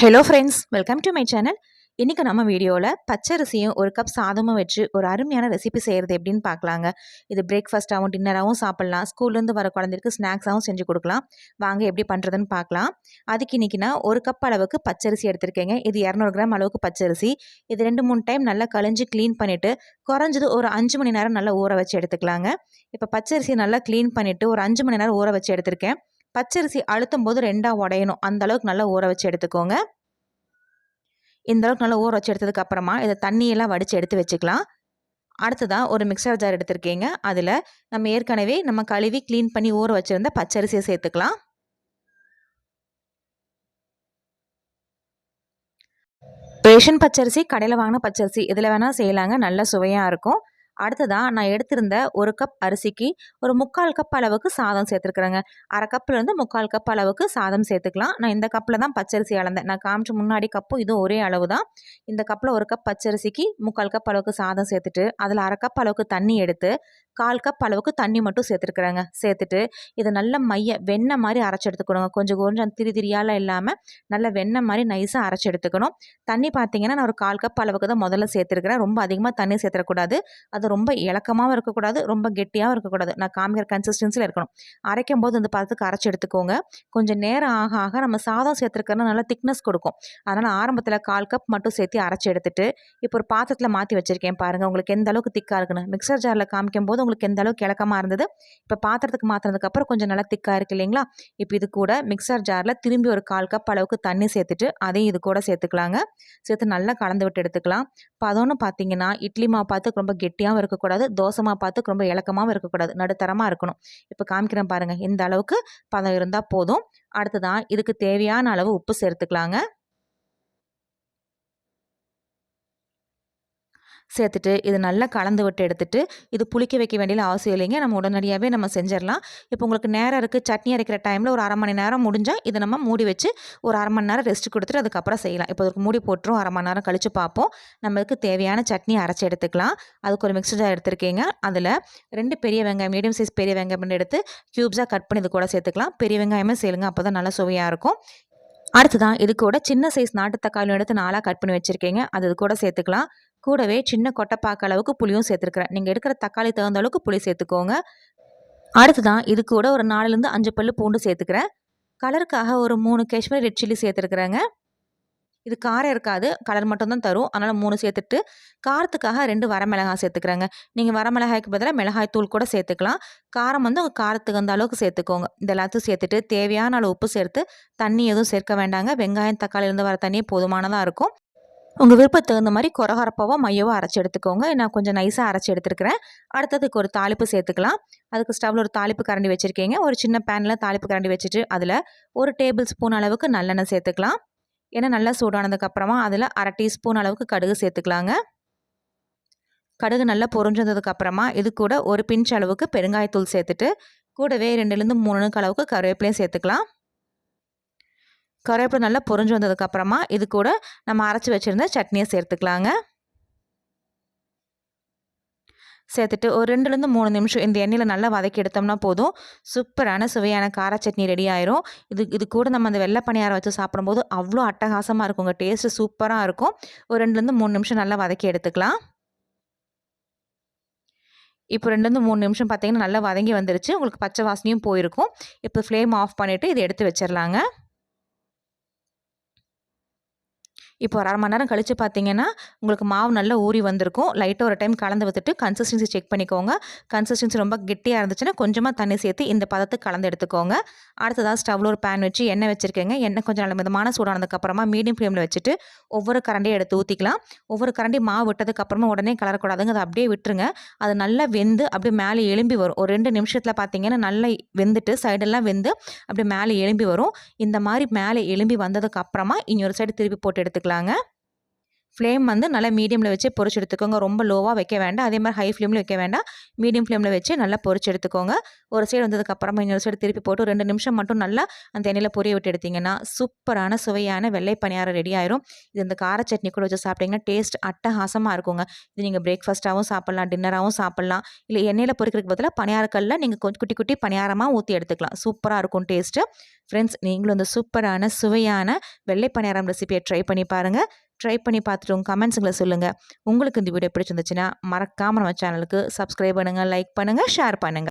Hello friends welcome to my channel இன்றைக்கி நம்ம வீடியோவில் பச்சரிசியும் ஒரு கப் சாதமும் வச்சு ஒரு அருமையான ரெசிபி செய்கிறது எப்படின்னு பார்க்கலாங்க. இது பிரேக்ஃபாஸ்ட்டாகவும் டின்னராகவும் சாப்பிட்லாம். ஸ்கூல்லேருந்து வர குழந்தைக்கு ஸ்நாக்ஸாகவும் செஞ்சு கொடுக்கலாம். வாங்க எப்படி பண்ணுறதுன்னு பார்க்கலாம். அதுக்கு இன்றைக்கி நான் ஒரு கப் அளவுக்கு பச்சரிசி எடுத்திருக்கேங்க. இது இரநூறு கிராம் அளவுக்கு பச்சரிசி. இது ரெண்டு மூணு டைம் நல்லா கழிஞ்சு க்ளீன் பண்ணிவிட்டு குறைஞ்சது ஒரு அஞ்சு மணி நேரம் நல்லா ஊற வச்சு எடுத்துக்கலாங்க. இப்போ பச்சரிசி நல்லா க்ளீன் பண்ணிவிட்டு ஒரு அஞ்சு மணி நேரம் ஊற வச்சு எடுத்திருக்கேன். பச்சரிசி அழுத்தும் போது ரெண்டாக உடையணும். அந்த அளவுக்கு நல்லா ஊற வச்சு எடுத்துக்கோங்க. இந்த அளவுக்கு நல்லா ஊற வச்சு எடுத்ததுக்கு அப்புறமா இதை தண்ணியெல்லாம் வடித்து எடுத்து வச்சுக்கலாம். அடுத்ததாக ஒரு மிக்சர் ஜார் எடுத்திருக்கீங்க. அதில் நம்ம ஏற்கனவே நம்ம கழுவி க்ளீன் பண்ணி ஊற வச்சுருந்த பச்சரிசியை சேர்த்துக்கலாம். ரேஷன் பச்சரிசி கடையில் வாங்கின பச்சரிசி இதில் வேணால் செய்யலாங்க. நல்ல சுவையாக இருக்கும். அடுத்ததாக நான் எடுத்திருந்த ஒரு கப் அரிசிக்கு ஒரு முக்கால் கப் அளவுக்கு சாதம் சேர்த்துருக்குறேங்க. அரை கப்புலேருந்து முக்கால் கப் அளவுக்கு சாதம் சேர்த்துக்கலாம். நான் இந்த கப்பில் தான் பச்சரிசி அளந்தேன். நான் காமிச்ச முன்னாடி கப்பும் இதுவும் ஒரே அளவு தான். இந்த கப்பில் ஒரு கப் பச்சரிசிக்கு முக்கால் கப் அளவுக்கு சாதம் சேர்த்துட்டு அதில் அரை கப் அளவுக்கு தண்ணி எடுத்து கால் கப் அளவுக்கு தண்ணி மட்டும் சேர்த்துருக்குறேங்க. சேர்த்துட்டு இதை நல்ல மைய வெண்ணெய் மாதிரி அரைச்சி எடுத்துக்கணுங்க கொஞ்சம் கொஞ்சம் திரி திரியாலாம் இல்லாமல் நல்ல வெண்ணெய் மாதிரி நைஸாக அரைச்சி எடுத்துக்கணும் தண்ணி பார்த்தீங்கன்னா நான் ஒரு கால் கப் அளவுக்கு தான் முதல்ல சேர்த்துருக்குறேன். ரொம்ப அதிகமாக தண்ணி சேர்த்துடக்கூடாது. அது ரொம்ப இலக்கமாகவும் இருக்கக்கூடாது ரொம்ப கெட்டியாகவும் இருக்கக்கூடாது. நான் காமிக்கிற கன்சிஸ்டன்சியில் இருக்கணும். அரைக்கும் போது அந்த பதத்துக்கு அரைச்சி எடுத்துக்கோங்க கொஞ்சம் நேரம் ஆக ஆக நம்ம சாதம் சேர்த்துருக்கறனா நல்லா திக்னஸ் கொடுக்கும். அதனால் ஆரம்பத்தில் கால் கப் மட்டும் சேர்த்து அரைச்சி எடுத்துட்டு இப்போ ஒரு பாத்திரத்தில் மாற்றி வச்சுருக்கேன் பாருங்கள் உங்களுக்கு எந்த அளவுக்கு திக்காக இருக்குன்னு. மிக்சர் ஜாரில் காமிக்கும் போது உங்களுக்கு எந்த அளவுக்கு இலக்கமாக இருந்தது? இப்போ பாத்திரத்துக்கு மாற்றினதுக்கப்புறம் கொஞ்சம் நல்லா திக்காக இருக்குது இல்லைங்களா? இப்போ இது கூட மிக்சர் ஜாரில் திரும்பி ஒரு கால் கப் அளவுக்கு தண்ணி சேர்த்துட்டு அதையும் இது கூட சேர்த்துக்கலாங்க. சேர்த்து நல்லா கலந்து விட்டு எடுத்துக்கலாம். பதம்னு பார்த்தீங்கன்னா இட்லி மாவு பார்த்து ரொம்ப கெட்டியாகவும் இருக்கக்கூடாது தோசை மாவு பார்த்து ரொம்ப இலக்கமாகவும் இருக்கக்கூடாது நடுத்தரமாக இருக்கணும். இப்போ காமிக்கிறேன் பாருங்கள் இந்த அளவுக்கு பதம் இருந்தால் போதும். அடுத்ததான் இதுக்கு தேவையான அளவு உப்பு சேர்த்துக்கலாங்க. சேர்த்துட்டு இது நல்லா கலந்து விட்டு எடுத்துட்டு இது புளிக்க வைக்க வேண்டிய அவசியம் இல்லைங்க. நம்ம உடனடியாகவே நம்ம செஞ்சிடலாம். இப்போ உங்களுக்கு நேரம் இருக்குது சட்னி அரைக்கிற டைமில் ஒரு அரை மணி நேரம் முடிஞ்சால் இதை நம்ம மூடி வச்சு ஒரு அரை மணி நேரம் ரெஸ்ட் கொடுத்துட்டு அதுக்கப்புறம் செய்யலாம். இப்போ அதுக்கு மூடி போட்டுரும் அரை மணி நேரம் கழித்து பார்ப்போம். நம்மளுக்கு தேவையான சட்னி அரைச்சி எடுத்துக்கலாம். அதுக்கு ஒரு மிக்சர் ஜார் எடுத்துருக்கீங்க. அதில் ரெண்டு பெரிய வெங்காயம் மீடியம் சைஸ் பெரிய வெங்காயம் எடுத்து க்யூப்ஸாக கட் பண்ணி இது கூட சேர்த்துக்கலாம். பெரிய வெங்காயமே செய்யுங்க அப்போ தான் நல்லா சுவையாக இருக்கும். அடுத்ததான் இது கூட சின்ன சைஸ் நாட்டு தக்காளியும் எடுத்து நாளாக கட் பண்ணி வச்சுருக்கீங்க. அது இது கூட சேர்த்துக்கலாம். கூடவே சின்ன கொட்டைப்பாக்க அளவுக்கு புளியும் சேர்த்துருக்குறேன். நீங்கள் எடுக்கிற தக்காளி தகுந்த அளவுக்கு புளி சேர்த்துக்கோங்க. அடுத்ததான் இது கூட ஒரு நாலுலேருந்து அஞ்சு பல்லு பூண்டு சேர்த்துக்கிறேன். கலருக்காக ஒரு மூணு காஷ்மீர் ரெட் சில்லி சேர்த்துருக்குறேங்க. இது காரம் இருக்காது கலர் மட்டும்தான் தரும். அதனால் மூணு சேர்த்துட்டு காரத்துக்காக ரெண்டு வரமிளகாய் சேர்த்துக்கிறேங்க. நீங்கள் வரமிளகாய்க்கு பதிலாக மிளகாய் தூள் கூட சேர்த்துக்கலாம். காரம் வந்து உங்கள் காரத்துக்கு அந்த அளவுக்கு சேர்த்துக்கோங்க. இந்த எல்லாத்தையும் சேர்த்துட்டு தேவையான அளவு உப்பு சேர்த்து தண்ணி எதுவும் சேர்க்க வேண்டாங்க. வெங்காயம் தக்காளியிலேருந்து வர தண்ணியே போதுமானதாக இருக்கும். உங்கள் விருப்பத்துக்கு தகுந்த மாதிரி கொரகரப்பாவோ மையவோ அரைச்சி எடுத்துக்கோங்க. நான் கொஞ்சம் நைஸாக அரைச்சி எடுத்துருக்கிறேன். அடுத்ததுக்கு ஒரு தாளிப்பு சேர்த்துக்கலாம். அதுக்கு ஸ்டவ்வில் ஒரு தாளிப்பு கரண்டி வச்சுருக்கீங்க. ஒரு சின்ன பேனில் தாளிப்பு கரண்டி வச்சுட்டு அதில் ஒரு டேபிள் ஸ்பூன் அளவுக்கு நல்லெண்ணெய் சேர்த்துக்கலாம். ஏன்னா நல்லா சூடானதுக்கப்புறமா அதில் அரை டீஸ்பூன் அளவுக்கு கடுகு சேர்த்துக்கலாங்க. கடுகு நல்லா பொறிஞ்சதுக்கப்புறமா இது கூட ஒரு பிஞ்ச் அளவுக்கு பெருங்காயத்தூள் சேர்த்துட்டு கூடவே ரெண்டுலேருந்து மூணு அளவுக்கு கருவேப்பிலையும் சேர்த்துக்கலாம். கருவேப்பிலை நல்லா பொறிஞ்சு வந்ததுக்கப்புறமா இது கூட நம்ம அரைச்சி வச்சுருந்த சட்னியை சேர்த்துக்கலாங்க. சேர்த்துட்டு ஒரு ரெண்டுலேருந்து மூணு நிமிஷம் இந்த எண்ணெயில் நல்லா வதக்கி எடுத்தோம்னா போதும். சூப்பரான சுவையான கார சட்னி ரெடி ஆயிரும். இது இது கூட நம்ம அந்த வெள்ளை பணியாரம் வச்சு சாப்பிடும்போது அவ்வளோ அட்டகாசமாக இருக்குங்க. டேஸ்ட்டு சூப்பராக இருக்கும். ஒரு ரெண்டுலேருந்து மூணு நிமிஷம் நல்லா வதக்கி எடுத்துக்கலாம். இப்போ ரெண்டுலேருந்து மூணு நிமிஷம் பார்த்தீங்கன்னா நல்லா வதங்கி வந்துருச்சு. உங்களுக்கு பச்சை வாசனையும் போயிருக்கும். இப்போ ஃப்ளேம் ஆஃப் பண்ணிவிட்டு இதை எடுத்து வச்சிடலாங்க இப்போ ஒரு அரை மணி நேரம் கழித்து பார்த்தீங்கன்னா உங்களுக்கு மாவு நல்லா ஊறி வந்திருக்கும். லைட்டாக ஒரு டைம் கலந்து விட்டுட்டு கன்சிஸ்டன்சி செக் பண்ணிக்கோங்க. கன்சிஸ்டன்சி ரொம்ப கெட்டியாக இருந்துச்சுன்னா கொஞ்சமாக தண்ணி சேர்த்து இந்த பதத்துக்கு கலந்து எடுத்துக்கோங்க. அடுத்ததாக ஸ்டவ்வில் ஒரு பேன் வச்சு எண்ணெய் வச்சுருக்கேங்க. எண்ணெய் கொஞ்சம் நல்ல மிதமான சூடானதுக்கப்புறமா மீடியம் ஃப்ளேமில் வச்சுட்டு ஒவ்வொரு கரண்டியும் எடுத்து ஊற்றிக்கலாம் ஒவ்வொரு கரண்டி மாவு விட்டதுக்கப்புறமா உடனே கலரக்கூடாதுங்க அதை அப்படியே விட்டுருங்க. அது நல்லா வெந்து அப்படியே மேலே எலும்பி வரும். ஒரு ரெண்டு நிமிஷத்தில் பார்த்தீங்கன்னா நல்லா வெந்துட்டு சைடெல்லாம் வெந்து அப்படியே மேலே எலும்பி வரும். இந்த மாதிரி மேலே எலும்பி வந்ததுக்கப்புறமா இன்னொரு சைடு திருப்பி போட்டு எடுத்துக்கலாம். எடுத்துக்கலாங்க. ஃப்ளேம் வந்து நல்லா மீடியமில் வச்சு பொரிச்சு எடுத்துக்கோங்க. ரொம்ப லோவாக வைக்க வேண்டாம். அதே மாதிரி ஹை ஃப்ளேமில் வைக்க வேண்டாம். மீடியம் ஃப்ளேமில் வச்சு நல்லா பொறிச்சு எடுத்துக்கோங்க. ஒரு சைடு வந்ததுக்கப்புறமா இன்னொரு சைடு திருப்பி போட்டு ரெண்டு நிமிஷம் மட்டும் நல்லா அந்த எண்ணெயில் பொரிய விட்டு எடுத்திங்கன்னா சூப்பரான சுவையான வெள்ளை பணியாரம் ரெடி ஆயிரும். இது இந்த கார சட்னி கூட வச்சு சாப்பிட்டிங்கன்னா டேஸ்ட் அட்டகாசமாக இருக்குங்க. இது நீங்கள் பிரேக்ஃபாஸ்ட்டாகவும் சாப்பிட்லாம் டின்னராகவும் சாப்பிட்லாம். இல்லை எண்ணெயில் பொரிக்கிறதுக்கு பதிலாக பணியாரக்கல்ல நீங்கள் கொஞ்சம் குட்டி குட்டி பணியாரமாக ஊற்றி எடுத்துக்கலாம். சூப்பராக இருக்கும் டேஸ்ட்டு ஃப்ரெண்ட்ஸ் நீங்களும் இந்த சூப்பரான சுவையான வெள்ளை பணியாரம் ரெசிபியை ட்ரை பண்ணி பாருங்கள் ட்ரை பண்ணி பார்த்துட்டு உங்கள் கமெண்ட்ஸுங்களை சொல்லுங்கள் உங்களுக்கு இந்த வீடியோ பிடிச்சிருந்துச்சுன்னா மறக்காமல் நம்ம சேனலுக்கு சப்ஸ்கிரைப் பண்ணுங்கள் லைக் பண்ணுங்கள் ஷேர் பண்ணுங்கள்